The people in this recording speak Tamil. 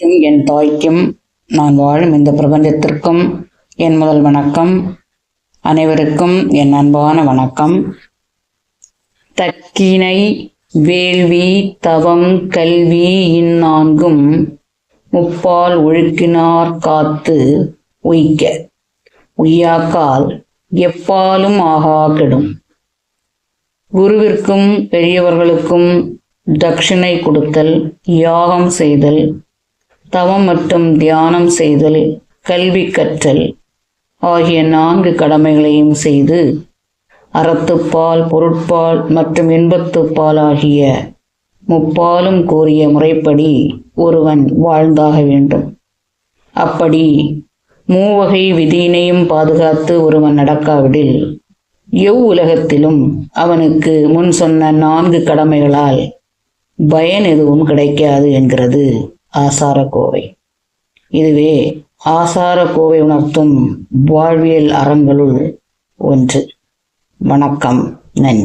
தாய்க்கும் என் தாய்க்கும் நான் வாழும் இந்த பிரபஞ்சத்திற்கும் என் முதல் வணக்கம். அனைவருக்கும் என் அன்பான வணக்கம். தக்கினை வேள்வி தவம் கல்வி இந்நான்கும் முப்பால் ஒழுக்கினார் காத்து உய்க்க உய்யாக்கால் எப்பாலும் ஆகா கெடும். குருவிற்கும் பெரியவர்களுக்கும் தட்சிணை கொடுத்தல் யாகம் செய்தல் தவம் மற்றும் தியானம் செய்தல் கல்வி கற்றல் ஆகிய நான்கு கடமைகளையும் செய்து அறத்துப்பால் பொருட்பால் மற்றும் இன்பத்துப்பால் ஆகிய முப்பாலும் கூறிய முறைப்படி ஒருவன் வாழ்ந்தாக வேண்டும். அப்படி மூவகை விதியினையும் பாதுகாத்து ஒருவன் நடக்காவிடில் எவ் உலகத்திலும் அவனுக்கு முன் சொன்ன நான்கு கடமைகளால் பயன் எதுவும் கிடைக்காது என்கிறது. ஆசார கோவை இதுவே ஆசார கோவை உணர்த்தும் வாழ்வியல் அறங்களுள் ஒன்று. வணக்கம். நன்றி.